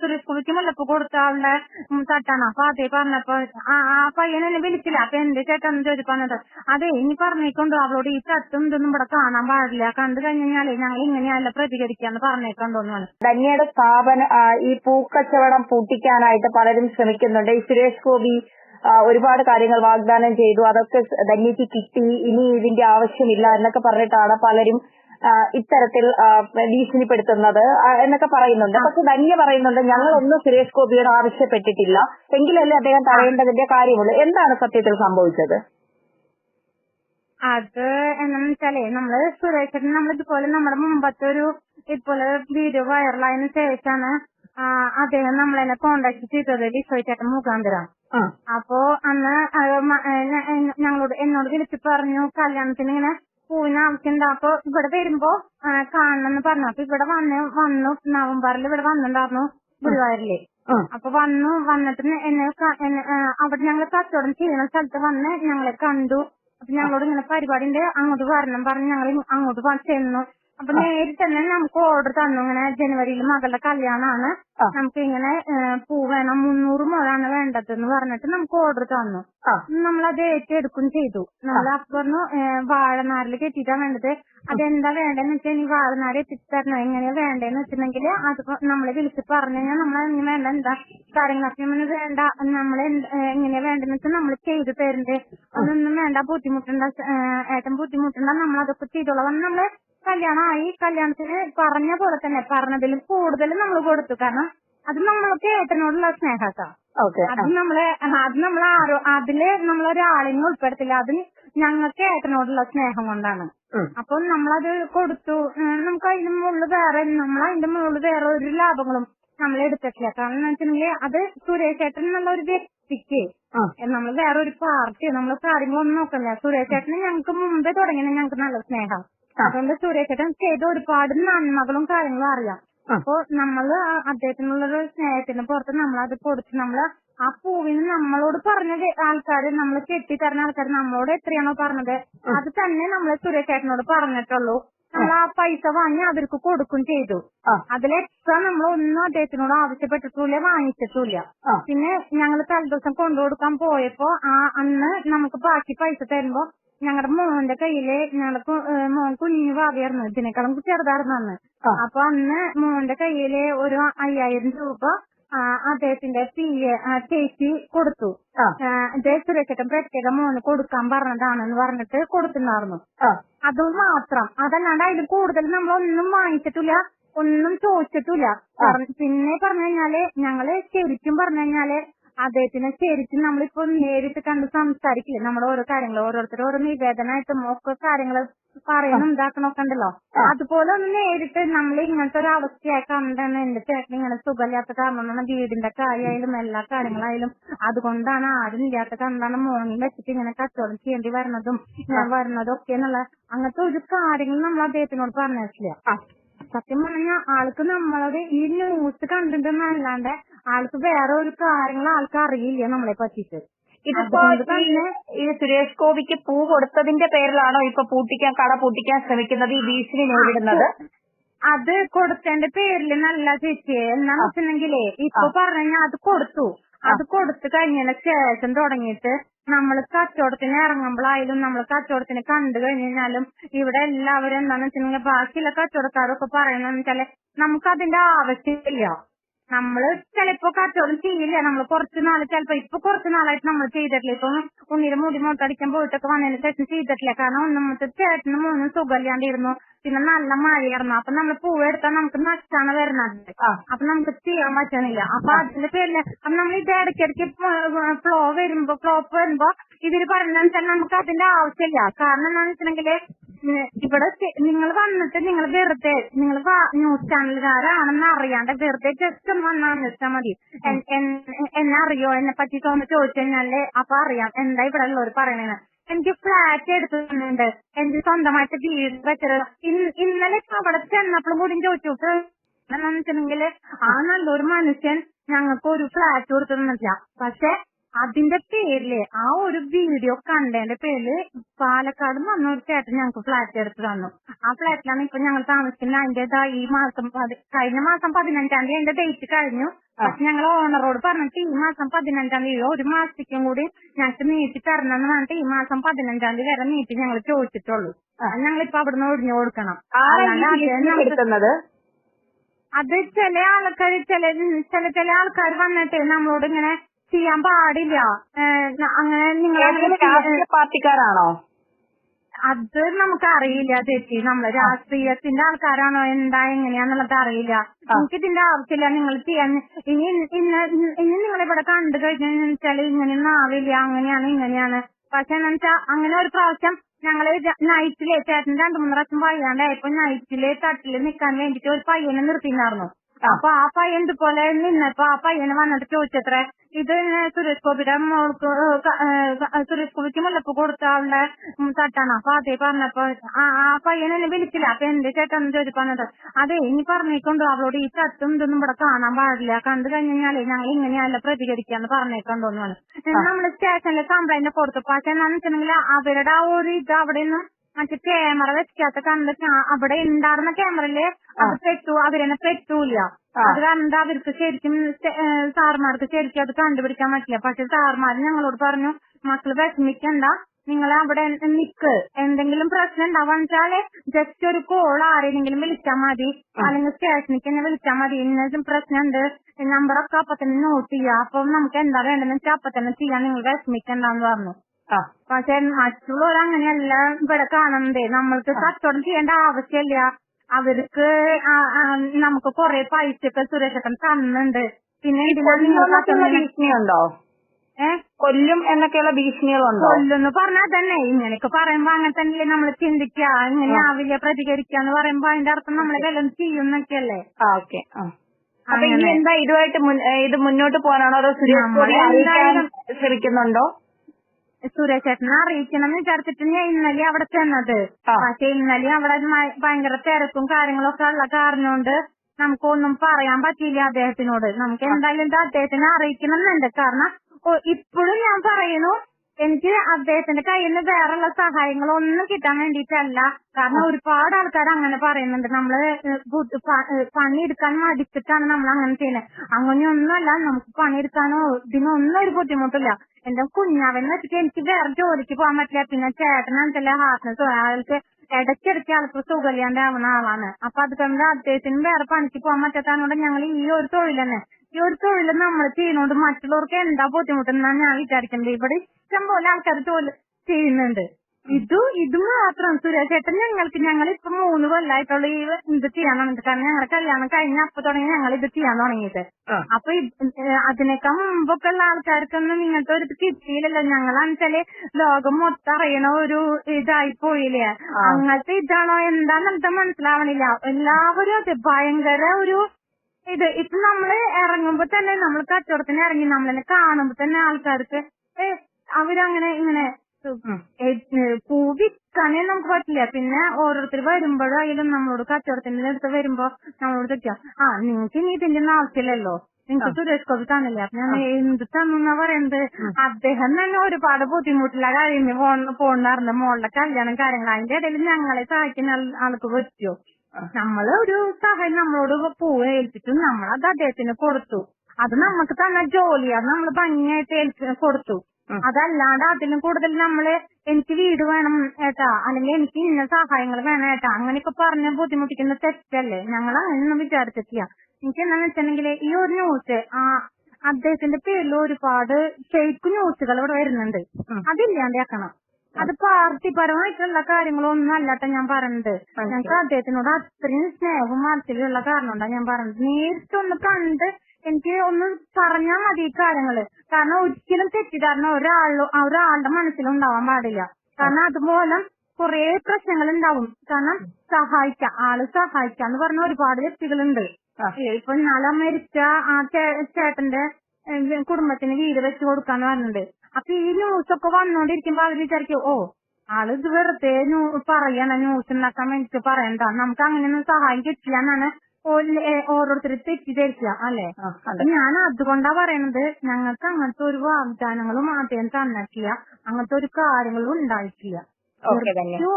സുരേഷ് ഗോപിക്ക് മുല്ലപ്പ് കൊടുത്ത ആളുടെ ഉം, തട്ടാണ്. അപ്പൊ അതേ പറഞ്ഞപ്പോ ആ പയ്യൻ എന്നെ വിളിച്ചില്ല. അപ്പൊ എന്റെ ചേട്ടൻ ചോദിച്ചു പറഞ്ഞത് അതെ ഇനി പറഞ്ഞേക്കൊണ്ടോ? അവളോട് ഈ തട്ടും ഇതൊന്നും ഇവിടെ കാണാൻ പാടില്ല. കണ്ടു കഴിഞ്ഞാലേ ഞങ്ങൾ ഇങ്ങനെയല്ല പ്രതികരിക്കാന്ന് പറഞ്ഞേക്കണ്ടോന്നാണ്. ധന്യയുടെ സ്ഥാപന ഈ പൂക്കച്ചവടം പൂട്ടിക്കാനായിട്ട് പലരും ശ്രമിക്കുന്നുണ്ട്. ഈ സുരേഷ് ഗോപി ഒരുപാട് കാര്യങ്ങൾ വാഗ്ദാനം ചെയ്തു. അതൊക്കെ ധന്യക്ക് കിട്ടി. ഇനി ഇതിന്റെ ആവശ്യമില്ല എന്നൊക്കെ പറഞ്ഞിട്ടാണ് പലരും ഇത്തരത്തിൽ ഭീഷണിപ്പെടുത്തുന്നത് എന്നൊക്കെ പറയുന്നുണ്ട്. പക്ഷെ ധന്യ പറയുന്നുണ്ട് ഞങ്ങളൊന്നും സുരേഷ് ഗോപിയോട് ആവശ്യപ്പെട്ടിട്ടില്ല. എങ്കിലല്ലേ അദ്ദേഹം തടയേണ്ടതിന്റെ കാര്യമുള്ളൂ. എന്താണ് സത്യത്തിൽ സംഭവിച്ചത്? അത് എന്താണെന്ന് വെച്ചാലേ നമ്മൾ സുരേഷിന് നമ്മൾ ഇതുപോലെ നമ്മുടെ മുമ്പത്തെ ഒരു ഇതുപോലെ വീഡിയോ വൈറലായതിനു ശേഷമാണ് അദ്ദേഹം നമ്മളെന്നെ കോണ്ടാക്ട് ചെയ്തത് ലിസോയ് ചേട്ടൻ മുഖാന്തരം അപ്പോ അന്ന് ഞങ്ങളോട് എന്നോട് വിളിച്ച് പറഞ്ഞു കല്യാണത്തിന് ഇങ്ങനെ പൂവിന് ആവശ്യമുണ്ട്. അപ്പൊ ഇവിടെ വരുമ്പോ കാണണം കാണണമെന്ന് പറഞ്ഞു. അപ്പൊ ഇവിടെ വന്ന് വന്നു. നവംബറിൽ ഇവിടെ വന്നിട്ടുണ്ടായിരുന്നു ഗുരുവായൂരിൽ. അപ്പൊ വന്നു വന്നിട്ട് എന്നെ എന്നെ, അവിടെ ഞങ്ങൾ കച്ചവടം ചെയ്യുന്ന സ്ഥലത്ത് വന്ന് ഞങ്ങളെ കണ്ടു. അപ്പൊ ഞങ്ങളോട് ഇങ്ങനെ പരിപാടി ഉണ്ട് അങ്ങോട്ട് വരണം പറഞ്ഞ് ഞങ്ങൾ അങ്ങോട്ട് ചെന്നു. അപ്പൊ നേരിട്ട് തന്നെ നമുക്ക് ഓർഡർ തന്നു. ഇങ്ങനെ ജനുവരിയിൽ മകളുടെ കല്യാണമാണ് നമുക്ക് ഇങ്ങനെ പൂ വേണം മുന്നൂറ് മുഴാണ് വേണ്ടത് എന്ന് പറഞ്ഞിട്ട് നമുക്ക് ഓർഡർ തന്നു. നമ്മൾ നമ്മളത് ഏറ്റെടുക്കും ചെയ്തു. നമ്മൾ അപ്പൊ പറഞ്ഞു വാഴനാരിൽ കെട്ടിയിട്ടാ വേണ്ടത്. അതെന്താ വേണ്ടെന്ന് വെച്ചാൽ ഈ വാഴനാര് എത്തിച്ചേരണം എങ്ങനെയാ വേണ്ടതെന്ന് വെച്ചിട്ടുണ്ടെങ്കിൽ അത് നമ്മളെ വിളിച്ച് പറഞ്ഞു കഴിഞ്ഞാൽ നമ്മൾ എങ്ങനെ വേണ്ട എന്താ കാര്യങ്ങളൊക്കെ വേണ്ട. നമ്മൾ എങ്ങനെയാ വേണ്ടെന്ന് വെച്ചാൽ നമ്മൾ ചെയ്തു തരുന്നത് അതൊന്നും വേണ്ട ബുദ്ധിമുട്ടുണ്ട ഏറ്റവും ഏട്ടൻ ബുദ്ധിമുട്ടുണ്ട നമ്മൾ അതൊക്കെ ചെയ്തോളാം നമ്മൾ കല്യാണമായി. കല്യാണത്തിന് പറഞ്ഞ പോലെ തന്നെ പറഞ്ഞതിലും കൂടുതൽ നമ്മൾ കൊടുത്തു. കാരണം അത് നമ്മൾക്ക് ഏട്ടനോടുള്ള ആ, അത് നമ്മളെ അത് നമ്മൾ ആരോ അതിൽ നമ്മളൊരാളിനെ ഉൾപ്പെടുത്തില്ല. അത് ഞങ്ങൾക്ക് ഏട്ടനോടുള്ള സ്നേഹം കൊണ്ടാണ്. അപ്പൊ നമ്മളത് കൊടുത്തു. നമുക്ക് അതിന്റെ മുകളിൽ വേറെ നമ്മൾ അതിന്റെ മുകളിൽ വേറെ ഒരു ലാഭങ്ങളും നമ്മൾ എടുത്തിട്ടില്ല. കാരണം എന്ന് വെച്ചിട്ടുണ്ടെങ്കിൽ അത് സുരേഷ് ഏട്ടൻ എന്നുള്ള ഒരു വ്യക്തിക്ക് നമ്മൾ വേറെ ഒരു പാർട്ടി നമ്മൾ കാര്യങ്ങളൊന്നും നോക്കണ്ട സുരേഷ് ഏട്ടന് ഞങ്ങൾക്ക് മുമ്പേ തുടങ്ങിയത് ഞങ്ങൾക്ക് നല്ല സ്നേഹം. അതുകൊണ്ട് സുരേഷ് ചേട്ടൻ ചെയ്ത ഒരുപാട് നന്മകളും കാര്യങ്ങളും അറിയാം. അപ്പോ നമ്മൾ അദ്ദേഹത്തിനുള്ളൊരു സ്നേഹത്തിന് പുറത്ത് നമ്മളത് കൊടുത്ത് നമ്മൾ ആ പൂവിന് നമ്മളോട് പറഞ്ഞത് ആൾക്കാര് നമ്മൾ കെട്ടിത്തരുന്ന ആൾക്കാർ നമ്മളോട് എത്രയാണോ പറഞ്ഞത് അത് തന്നെ നമ്മൾ സുരേഷ് ചേട്ടനോട് പറഞ്ഞിട്ടുള്ളൂ നമ്മൾ ആ പൈസ വാങ്ങി അവർക്ക് കൊടുക്കും ചെയ്തു. എക്സ്ട്രാ നമ്മൾ ഒന്നും അദ്ദേഹത്തിനോട് ആവശ്യപ്പെട്ടിട്ടില്ല വാങ്ങിച്ചിട്ടില്ല പിന്നെ ഞങ്ങൾ തലേദിവസം കൊണ്ടുകൊടുക്കാൻ പോയപ്പോ ആ അന്ന് നമുക്ക് ബാക്കി പൈസ തരുമ്പോ ഞങ്ങളുടെ മോന്റെ കയ്യിൽ ഞങ്ങൾക്ക് മോൻ കുഞ്ഞു ഭാവിയായിരുന്നു ഇതിനേക്കാളും ചെറുതായിരുന്നു അന്ന്. അപ്പൊ അന്ന് മോന്റെ കയ്യിൽ ഒരു അയ്യായിരം രൂപ അദ്ദേഹത്തിന്റെ പി എ ചേച്ചി കൊടുത്തു. ഇത് പ്രത്യേകം മോന് കൊടുക്കാൻ പറഞ്ഞതാണെന്ന് പറഞ്ഞിട്ട് കൊടുത്തിട്ടുണ്ടായിരുന്നു. അത് മാത്രം. അതല്ലാണ്ട് അതിൽ കൂടുതൽ നമ്മൾ ഒന്നും വാങ്ങിച്ചിട്ടില്ല ഒന്നും ചോദിച്ചിട്ടില്ല. പിന്നെ പറഞ്ഞു കഴിഞ്ഞാൽ ഞങ്ങൾ ശരിക്കും പറഞ്ഞു കഴിഞ്ഞാൽ അദ്ദേഹത്തിന് ശരിക്കും നമ്മളിപ്പോ നേരിട്ട് കണ്ട് സംസാരിക്കില്ല? നമ്മുടെ ഓരോ കാര്യങ്ങൾ ഓരോരുത്തർ ഓരോ നിവേദനമായിട്ടും ഒക്കെ കാര്യങ്ങൾ പറയണം ഇതാക്കണമൊക്കെ ഉണ്ടല്ലോ. അതുപോലെ ഒന്ന് നേരിട്ട് നമ്മൾ ഇങ്ങനത്തെ ഒരു അവസ്ഥയായി കണ്ടാണ് എന്റെ ചേട്ടൻ ഇങ്ങനെ സുഖമില്ലാത്ത കാരണം വീടിന്റെ കാര്യമായാലും എല്ലാ കാര്യങ്ങളായാലും അതുകൊണ്ടാണ് ആരും ഇല്ലാത്ത കണ്ടാണ് മോർണിംഗ് വെച്ചിട്ട് ഇങ്ങനെ കച്ചവടം ചെയ്യേണ്ടി വരണതും ഞാൻ വരണതും ഒക്കെ എന്നുള്ള അങ്ങനത്തെ ഒരു കാര്യങ്ങൾ നമ്മൾ അദ്ദേഹത്തിനോട് പറഞ്ഞിട്ടില്ല. സത്യം പറഞ്ഞാൽ ആൾക്ക് നമ്മളോട് ഈ ന്യൂസ് കണ്ടിട്ടെന്നല്ലാണ്ട് ആൾക്ക് വേറെ ഒരു കാര്യങ്ങൾ ആൾക്ക് അറിയില്ല നമ്മളെ പറ്റിയിട്ട്. ഇതിപ്പോ ഈ സുരേഷ് ഗോപിക്ക് പൂ കൊടുത്തതിന്റെ പേരിലാണോ ഇപ്പൊ പൂട്ടിക്കാൻ കട പൂട്ടിക്കാൻ ശ്രമിക്കുന്നത് ഈ ഭീഷണി നേരിടുന്നത് അത് കൊടുത്തതിന്റെ പേരിൽ നല്ല ചേച്ചി. എന്നാന്ന് വെച്ചിട്ടുണ്ടെങ്കിലേ ഇപ്പൊ പറഞ്ഞ അത് കൊടുത്തു. അത് കൊടുത്തു കഴിഞ്ഞതിന് ശേഷം തുടങ്ങിയിട്ട് നമ്മൾ കച്ചവടത്തിന് ഇറങ്ങുമ്പോഴായാലും നമ്മൾ കച്ചവടത്തിന് കണ്ടു കഴിഞ്ഞാലും ഇവിടെ എല്ലാവരും എന്താന്ന് വെച്ചിട്ടുണ്ടെങ്കിൽ ബാക്കിയുള്ള കച്ചവടക്കാരൊക്കെ പറയുന്നതെന്ന് വെച്ചാൽ നമുക്ക് അതിന്റെ ആവശ്യമില്ല. നമ്മൾ ചിലപ്പോ കച്ചവടം ചെയ്യില്ല. നമ്മൾ കുറച്ച് നാൾ ചിലപ്പോ ഇപ്പൊ കുറച്ച് നാളായിട്ട് നമ്മൾ ചെയ്തിട്ടില്ല. ഇപ്പൊ ഉണ്ണിയുടെ മുടി മുട്ടടിക്കാൻ പോയിട്ടൊക്കെ വന്നതിന് ശേഷം ചെയ്തിട്ടില്ല. കാരണം ഒന്നാമത്തെ ചേട്ടനും മൂന്നും സുഖമില്ലാണ്ടിരുന്നു. പിന്നെ നല്ല മഴയായിരുന്നു. അപ്പൊ നമ്മൾ പൂവെടുത്താൽ നമുക്ക് നഷ്ടാണ് വരുന്നത്. അപ്പൊ നമുക്ക് ചെയ്യാൻ പറ്റണില്ല. അപ്പൊ അതിന്റെ പേരിൽ അപ്പൊ നമ്മൾ ഇത് ഇടയ്ക്കിടയ്ക്ക് ഫ്ലോ വരുമ്പോ ഫ്ലോപ്പ് വരുമ്പോ ഇതിന് പറഞ്ഞാൽ നമുക്ക് അതിന്റെ ആവശ്യമില്ല. കാരണം എന്താണെന്ന് വെച്ചിട്ടുണ്ടെങ്കിൽ ഉം, ഇവിടെ നിങ്ങൾ വന്നിട്ട് നിങ്ങൾ വെറുതെ നിങ്ങൾ ന്യൂസ് ചാനലുകാരാണെന്ന് അറിയാണ്ട് വെറുതെ ജസ്റ്റ് ഒന്ന് വന്ന് മതി. എന്നെ അറിയോ? എന്നെ പറ്റി ഒന്ന് ചോദിച്ചു കഴിഞ്ഞാൽ അപ്പൊ അറിയാം. എന്താ ഇവിടെ ഉള്ളവർ പറയണേന്ന്. എനിക്ക് ഫ്ലാറ്റ് എടുത്തു തന്നിട്ടുണ്ട്. എനിക്ക് സ്വന്തമായിട്ട് വീട് വെച്ചത്. ഇന്ന് ഇന്നലെ ഇപ്പൊ അവിടെ ചെന്നപ്പോഴും കൂടി ചോദിച്ചു എന്താണെന്ന് വെച്ചിട്ടുണ്ടെങ്കിൽ ആ നല്ലൊരു മനുഷ്യൻ ഞങ്ങൾക്ക് ഒരു ഫ്ലാറ്റ് കൊടുത്തു തന്നിട്ടില്ല. പക്ഷെ അതിന്റെ പേരിൽ ആ ഒരു വീഡിയോ കണ്ടതിന്റെ പേരിൽ പാലക്കാട് വന്ന ഒരു ചേട്ടൻ ഞങ്ങൾക്ക് ഫ്ലാറ്റ് എടുത്ത് തന്നു. ആ ഫ്ലാറ്റിലാണ് ഇപ്പൊ ഞങ്ങൾ താമസിക്കുന്നത്. അതിന്റെ ഈ മാസം പതി- കഴിഞ്ഞ മാസം പതിനഞ്ചാം തീയതി അതിന്റെ ഡേറ്റ് കഴിഞ്ഞു. പക്ഷെ ഞങ്ങൾ ഓണറോട് പറഞ്ഞിട്ട് ഈ മാസം പതിനഞ്ചാം തീയതി ഒരു മാസത്തേക്കും കൂടി ഞങ്ങൾക്ക് നീട്ടി തരണം എന്ന് പറഞ്ഞിട്ട് ഈ മാസം പതിനഞ്ചാം തീയതി വരെ നീട്ടി ഞങ്ങൾ ചോദിച്ചിട്ടുള്ളൂ. ഞങ്ങളിപ്പോ അവിടുന്ന് ഒഴിഞ്ഞു കൊടുക്കണം. ആരാണ് അല്ലാണ്ട് ഈ അത് ഭീഷണി നമുക്ക് പെടുത്തുന്നത് അത് ചില ആൾക്കാർ ചില ചില ചില ആൾക്കാർ വന്നിട്ട് നമ്മളോട് ഇങ്ങനെ ചെയ്യാൻ പാടില്ല. അങ്ങനെ നിങ്ങൾ രാഷ്ട്രീയ പാർട്ടിക്കാരാണോ? അത് നമുക്ക് അറിയില്ല ചേച്ചി. നമ്മൾ രാഷ്ട്രീയത്തിന്റെ ആൾക്കാരാണോ? എന്താ? എങ്ങനെയാന്നുള്ളത് അറിയില്ല. എനിക്ക് ഇതിന്റെ ആവശ്യമില്ല. നിങ്ങൾ ചെയ്യാൻ ഇനി ഇന്ന് ഇനി നിങ്ങൾ ഇവിടെ കണ്ടു കഴിഞ്ഞാൽ വെച്ചാൽ ഇങ്ങനെയൊന്നും ആവില്ല. അങ്ങനെയാണ് ഇങ്ങനെയാണ്. പക്ഷെ എന്താ വെച്ചാ അങ്ങനെ ഒരു പ്രാവശ്യം ഞങ്ങൾ നൈറ്റിൽ ചേട്ടൻ രണ്ടു മൂന്ന് പ്രാവശ്യം വയ്യാണ്ടായപ്പോ നൈറ്റിൽ തട്ടിൽ നിക്കാൻ വേണ്ടിട്ട് ഒരു പയ്യനെ നിർത്തിണ്ടായിരുന്നു അപ്പൊ ആ പയ്യൻ ഇതുപോലെ നിന്നപ്പോ ആ പയ്യന് വന്നിട്ട് ചോദിച്ചത്രേ ഇത് സുരേഷ് ഗോപിയുടെ മോൾക്ക് സുരേഷ് ഗോപിക്ക് മുല്ലപ്പ് കൊടുത്ത ആളുടെ തട്ടാണ്. അപ്പൊ അതേ പറഞ്ഞപ്പോ ആ പയ്യൻ എന്നെ വിളിച്ചില്ല. അപ്പൊ എന്റെ ചേട്ടൻ ചോദിച്ചു പറഞ്ഞത് അതെ ഇനി പറഞ്ഞേക്കൊണ്ടു? അവളോട് ഈ തട്ടും ഇതൊന്നും ഇവിടെ കാണാൻ പാടില്ല. കണ്ടു കഴിഞ്ഞാലേ ഞങ്ങൾ ഇങ്ങനെയല്ല പ്രതികരിക്കാന്ന് പറഞ്ഞേക്കൊണ്ടോന്നാണ്. പറഞ്ഞു നമ്മൾ സ്റ്റേഷനിൽ കംപ്ലൈന്റ് കൊടുത്തു. പക്ഷെ എന്താണെന്ന് വെച്ചിട്ടുണ്ടെങ്കിൽ അവരുടെ ആ ഒരു ഇത് അവിടെ നിന്നും മറ്റേ ക്യാമറ വെക്കാത്ത കണ്ട് അവിടെ ഉണ്ടായിരുന്ന ക്യാമറയിൽ അത് പെട്ടു അവരെന്നെ പെട്ടൂല അത് കണ്ട് അവർക്ക് ശരിക്കും സാർമാർക്ക് ശരിക്കും അത് കണ്ടുപിടിക്കാൻ പറ്റില്ല. പക്ഷെ സാർമാർ ഞങ്ങളോട് പറഞ്ഞു മക്കൾ വിഷമിക്കണ്ട. നിങ്ങൾ അവിടെ നിക്ക്. എന്തെങ്കിലും പ്രശ്നം ഉണ്ടാവാന്ന് വെച്ചാൽ ജസ്റ്റ് ഒരു കോൾ ആരെങ്കിലും വിളിച്ചാൽ മതി. അല്ലെങ്കിൽ സ്റ്റേഷനിക്ക് തന്നെ വിളിച്ചാൽ മതി. ഇന്ന പ്രശ്നമുണ്ട് നമ്പറൊക്കെ അപ്പൊ തന്നെ നോട്ട് ചെയ്യാം. അപ്പൊ നമുക്ക് എന്താ വേണ്ടെന്ന് വെച്ചാൽ അപ്പൊ തന്നെ ചെയ്യാൻ നിങ്ങൾ വിഷമിക്കണ്ടെന്ന് പറഞ്ഞു. ആ പക്ഷെ മറ്റുള്ളവർ അങ്ങനെയല്ല ഇവിടെ കാണണ്ടേ നമ്മൾക്ക് കച്ചവടം ചെയ്യേണ്ട ആവശ്യമില്ല അവർക്ക് നമുക്ക് കുറെ പൈസയൊക്കെ സുരക്ഷിതം തന്നുണ്ട് പിന്നെ ഭീഷണിയുണ്ടോ ഏ കൊല്ലും എന്നൊക്കെയുള്ള ഭീഷണികളുണ്ടോ കൊല്ലുന്ന് പറഞ്ഞാൽ തന്നെ ഇങ്ങനെയൊക്കെ പറയുമ്പോ അങ്ങനെ തന്നെയല്ലേ നമ്മൾ ചിന്തിക്കുക ഇങ്ങനെ ആവില്ല പ്രതികരിക്കുക എന്ന് പറയുമ്പോ അതിന്റെ അർത്ഥം നമ്മളെ വല്ലതും ചെയ്യുന്നൊക്കെയല്ലേ ഓക്കെ അപ്പൊ ഇനി എന്താ ഇതുമായിട്ട് ഇത് മുന്നോട്ട് പോകാനാണോ അതോ ശ്രമിക്കുന്നുണ്ടോ സുരേഷ് ചേട്ടനെ അറിയിക്കണം എന്ന് വിചാരിച്ചിട്ട് ഞാൻ ഇന്നലെ അവിടെ ചെന്നത്. പക്ഷെ ഇന്നലെ അവിടെ ഭയങ്കര തിരക്കും കാര്യങ്ങളൊക്കെ ഉള്ള കാരണം കൊണ്ട് നമുക്കൊന്നും പറയാൻ പറ്റിയില്ല അദ്ദേഹത്തിനോട്. നമുക്ക് എന്തായാലും ഇത് അദ്ദേഹത്തിനെ അറിയിക്കണം എന്നുണ്ട് കാരണം ഇപ്പോഴും ഞാൻ പറയുന്നു എനിക്ക് അദ്ദേഹത്തിന്റെ കയ്യിൽ നിന്ന് വേറെയുള്ള സഹായങ്ങളൊന്നും കിട്ടാൻ വേണ്ടിയിട്ടല്ല. കാരണം ഒരുപാട് ആൾക്കാർ അങ്ങനെ പറയുന്നുണ്ട്. നമ്മൾ പണിയെടുക്കാൻ മടിച്ചിട്ടാണ് നമ്മൾ അങ്ങനെ ചെയ്യുന്നത്. അങ്ങനെയൊന്നുമല്ല നമുക്ക് പണിയെടുക്കാനോ ഇതിനൊന്നും ഒരു ബുദ്ധിമുട്ടില്ല. എന്റെ കുഞ്ഞാവെന്ന് വെച്ചിട്ട് എനിക്ക് വേറെ ജോലിക്ക് പോകാൻ പറ്റില്ല. പിന്നെ ചേട്ടനാണെന്നല്ല ഹാർട്ട്നസ് അയാൾക്ക് ഇടയ്ക്കിടയ്ക്ക് ആൾക്ക് സുഖമില്ലാണ്ടാവുന്ന ആളാണ്. അപ്പൊ അതുകൊണ്ട് അദ്ദേഹത്തിന് വേറെ പണിക്ക് പോകാൻ പറ്റാത്തതുകൊണ്ട് ഞങ്ങൾ ഈ ഒരു തൊഴിൽ തന്നെ ഈ ഒരു തൊഴിൽ നമ്മൾ ചെയ്യുന്നോണ്ട് മറ്റുള്ളവർക്ക് എന്താ ബുദ്ധിമുട്ടെന്നാണ് ഞാൻ വിചാരിക്കുന്നത് ഇവിടെ ഇഷ്ടം പോലെ ആൾക്കാർ ജോലി ചെയ്യുന്നുണ്ട്. ഇത് ഇത് മാത്രം സുരേഷ് ചേട്ടൻ ഞങ്ങൾക്ക് ഞങ്ങൾ ഇപ്പൊ മൂന്ന് കൊല്ലായിട്ടുള്ള ഈ ഇത് ചെയ്യാൻ തുടങ്ങിയിട്ട്. കാരണം ഞങ്ങളുടെ കല്യാണം കഴിഞ്ഞ അപ്പൊ തുടങ്ങി ഞങ്ങൾ ഇത് ചെയ്യാൻ തുടങ്ങിയിട്ട്. ആ. അപ്പൊ അതിനേക്കാൾ മുമ്പൊക്കെ ഉള്ള ആൾക്കാർക്കൊന്നും ഇങ്ങനത്തെ ഒരു കിട്ടിയില്ലല്ലോ. ഞങ്ങളാണെച്ചാൽ ലോകം മൊത്തം അറിയണ ഒരു ഇതായി പോയില്ലേ? അങ്ങനത്തെ ഇതാണോ എന്താണെന്ന് മനസ്സിലാവണില്ല. എല്ലാവരും അത് ഭയങ്കര ഒരു ഇത്. ഇപ്പൊ നമ്മൾ ഇറങ്ങുമ്പോ തന്നെ നമ്മൾ കച്ചവടത്തിന് ഇറങ്ങി നമ്മളെന്നെ കാണുമ്പോ തന്നെ ആൾക്കാർക്ക് അവരങ്ങനെ ഇങ്ങനെ ഏ, ഏ, പൂ വിൽക്കാനേ നമുക്ക് പറ്റില്ല പിന്നെ ഓരോരുത്തർ വരുമ്പോഴായാലും നമ്മളോട് കച്ചവടത്തിന്റെ അടുത്ത് വരുമ്പോ നമ്മളോട് തെറ്റാ ആ നിങ്ങൾക്ക് ഇനി ഇതിന്റെ ഒന്നും ആവശ്യമില്ലല്ലോ നിങ്ങൾക്ക് സുരേഷ് ഗോപി തന്നില്ല അപ്പൊ ഞാൻ എന്ത് തന്നാ പറയുന്നത് അദ്ദേഹം തന്നെ ഒരുപാട് ബുദ്ധിമുട്ടില്ല കഴിഞ്ഞ് പോണാറുണ്ട് മോളുടെ കല്യാണം കാര്യങ്ങൾ. അതിന്റെ ഇടയിൽ ഞങ്ങളെ സഹായിക്കുന്ന ആൾ- ആൾക്ക് പറ്റുമോ നമ്മൾ ഒരു സഹായം നമ്മളോട് പൂവ് ഏൽപ്പിച്ചു. നമ്മളത് അദ്ദേഹത്തിന് കൊടുത്തു. അത് നമുക്ക് തന്ന ജോലിയാണ് നമ്മൾ ഭംഗിയായിട്ട് ഏൽപ്പി കൊടുത്തു. അതല്ലാണ്ട് അതിലും കൂടുതൽ നമ്മൾ എനിക്ക് വീട് വേണം ഏട്ടാ. അല്ലെങ്കിൽ എനിക്ക് ഇന്ന സഹായങ്ങൾ വേണം ഏട്ടാ. അങ്ങനെയൊക്കെ പറഞ്ഞ് ബുദ്ധിമുട്ടിക്കുന്ന തെറ്റല്ലേ? ഞങ്ങൾ അങ്ങനെയൊന്നും വിചാരിച്ചിട്ടില്ല. എനിക്ക് എന്താന്ന് വെച്ചിട്ടുണ്ടെങ്കിൽ ഈ ഒരു ന്യൂസ് ആ അദ്ദേഹത്തിന്റെ പേരിൽ ഒരുപാട് ഫേക്ക് ന്യൂസുകൾ ഇവിടെ വരുന്നുണ്ട്. അതില്ലാണ്ടാക്കണം. അത് പാർട്ടിപരമായിട്ടുള്ള കാര്യങ്ങളൊന്നും അല്ലാട്ട ഞാൻ പറഞ്ഞത് ഞങ്ങൾക്ക് അദ്ദേഹത്തിനോട് അത്രയും സ്നേഹവും മനസ്സിലുള്ള കാരണം ഉണ്ടാ ഞാൻ പറഞ്ഞത് നേരിട്ടൊന്ന് കണ്ട് എനിക്ക് ഒന്ന് പറഞ്ഞാൽ മതി ഈ കാര്യങ്ങൾ. കാരണം ഒരിക്കലും തെറ്റിദ്ധാരണ ഒരാളോ ഒരാളുടെ മനസ്സിലുണ്ടാവാൻ പാടില്ല. കാരണം അതുമൂലം കുറെ പ്രശ്നങ്ങൾ ഉണ്ടാവും കാരണം സഹായിക്കാം. ആൾ സഹായിക്കാം എന്ന് പറഞ്ഞ ഒരുപാട് വ്യക്തികളുണ്ട്. ഇപ്പൊ ഞാൻ മരിച്ച ആ ചേട്ടന്റെ കുടുംബത്തിന് വീട് വെച്ച് കൊടുക്കാന്ന് പറഞ്ഞിട്ടുണ്ട്. അപ്പൊ ഈ ന്യൂസ് ഒക്കെ വന്നോണ്ടിരിക്കുമ്പോ അവർ വിചാരിക്കും ഓ ആൾ ഇത് വെറുതെ പറയണ ന്യൂസ് ഉണ്ടാക്കാൻ വേണ്ടിട്ട് പറയണ്ട. നമുക്ക് അങ്ങനെയൊന്നും സഹായം കിട്ടില്ല എന്നാണ് ഓരോരുത്തർ തെറ്റിദ്ധരിക്കുക അല്ലെ? ഞാൻ അതുകൊണ്ടാ പറയണത് ഞങ്ങൾക്ക് അങ്ങനത്തെ ഒരു വാഗ്ദാനങ്ങളും അദ്ദേഹം തന്നിട്ടില്ല അങ്ങനത്തെ ഒരു കാര്യങ്ങളും ഉണ്ടായിട്ടില്ല.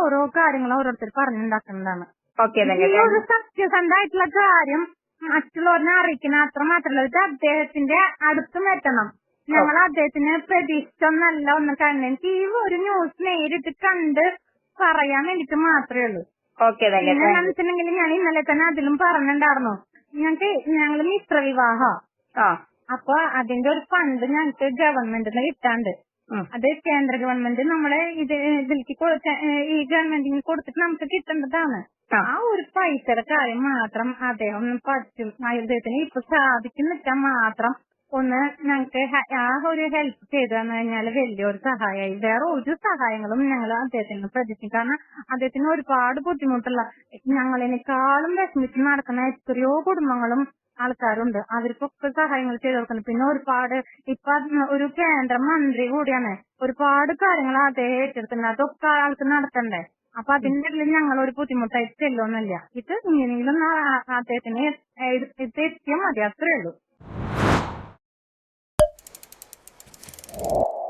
ഓരോ കാര്യങ്ങളും ഓരോരുത്തർ പറഞ്ഞുണ്ടാക്കുന്നതാണ്. ഈ ഒരു സത്യസന്ധമായിട്ടുള്ള കാര്യം മറ്റുള്ളവരിനെ അറിയിക്കണ അത്ര മാത്രമല്ല ഇത് അദ്ദേഹത്തിന്റെ അടുത്തും എത്തണം. ഞങ്ങൾ അദ്ദേഹത്തിന് പ്രതീക്ഷിച്ചൊന്നല്ല ഒന്ന് കണ്ടത് എനിക്ക് ഈ ഒരു ന്യൂസ് നേരിട്ട് കണ്ട് പറയാൻ വേണ്ടിട്ട് മാത്രമേ ഉള്ളൂ. ഓക്കെ ധന്യ പിന്നെ എന്താണെന്ന് വെച്ചിട്ടുണ്ടെങ്കിൽ ഞാൻ ഇന്നലെ തന്നെ അതിലും പറഞ്ഞിട്ടുണ്ടായിരുന്നു. ഞങ്ങൾക്ക് ഞങ്ങൾ മിശ്രവിവാഹ ആ. അപ്പൊ അതിന്റെ ഒരു ഫണ്ട് ഞങ്ങൾക്ക് ഗവൺമെന്റിന് കിട്ടാണ്ട്. അത് കേന്ദ്ര ഗവൺമെന്റ് നമ്മളെ ഇത് ഇതിലേക്ക് കൊടുത്ത ഈ ഗവൺമെന്റിന് കൊടുത്തിട്ട് നമുക്ക് കിട്ടേണ്ടതാണ്. ആ. ഒരു പൈസയുടെ കാര്യം മാത്രം അദ്ദേഹം പഠിച്ചു. പറ്റും അദ്ദേഹത്തിന് ഇപ്പൊ സാധിക്കുന്നില്ല മാത്രം ഒന്ന് ഞങ്ങൾക്ക് ആ ഒരു ഹെൽപ്പ് ചെയ്തു തന്നു കഴിഞ്ഞാൽ വലിയൊരു സഹായമായി വേറെ ഒരു സഹായങ്ങളും ഞങ്ങൾ അദ്ദേഹത്തിന് പ്രതീക്ഷിക്കും കാരണം അദ്ദേഹത്തിന് ഒരുപാട് ബുദ്ധിമുട്ടുള്ള ഞങ്ങളെക്കാളും വിഷമിച്ച് നടക്കുന്ന എത്രയോ കുടുംബങ്ങളും ആൾക്കാരുണ്ട്. അവർക്കൊക്കെ സഹായങ്ങൾ ചെയ്തു കൊടുക്കുന്നു. പിന്നെ ഒരുപാട് ഇപ്പൊ ഒരു കേന്ദ്ര മന്ത്രി കൂടിയാണ്. ഒരുപാട് കാര്യങ്ങൾ അദ്ദേഹം ഏറ്റെടുക്കുന്നുണ്ട് അതൊക്കെ ആൾക്ക് നടത്തണ്ടേ? അപ്പൊ അതിന്റെ ഇടയിൽ ഞങ്ങൾ ഒരു ബുദ്ധിമുട്ടായിട്ട് ചെല്ലുന്നില്ല ഇത് ഇങ്ങനെയെങ്കിലും അദ്ദേഹത്തിന് ഇത് എത്തിയാൽ മതി. അത്രേ ഉള്ളൂ. you.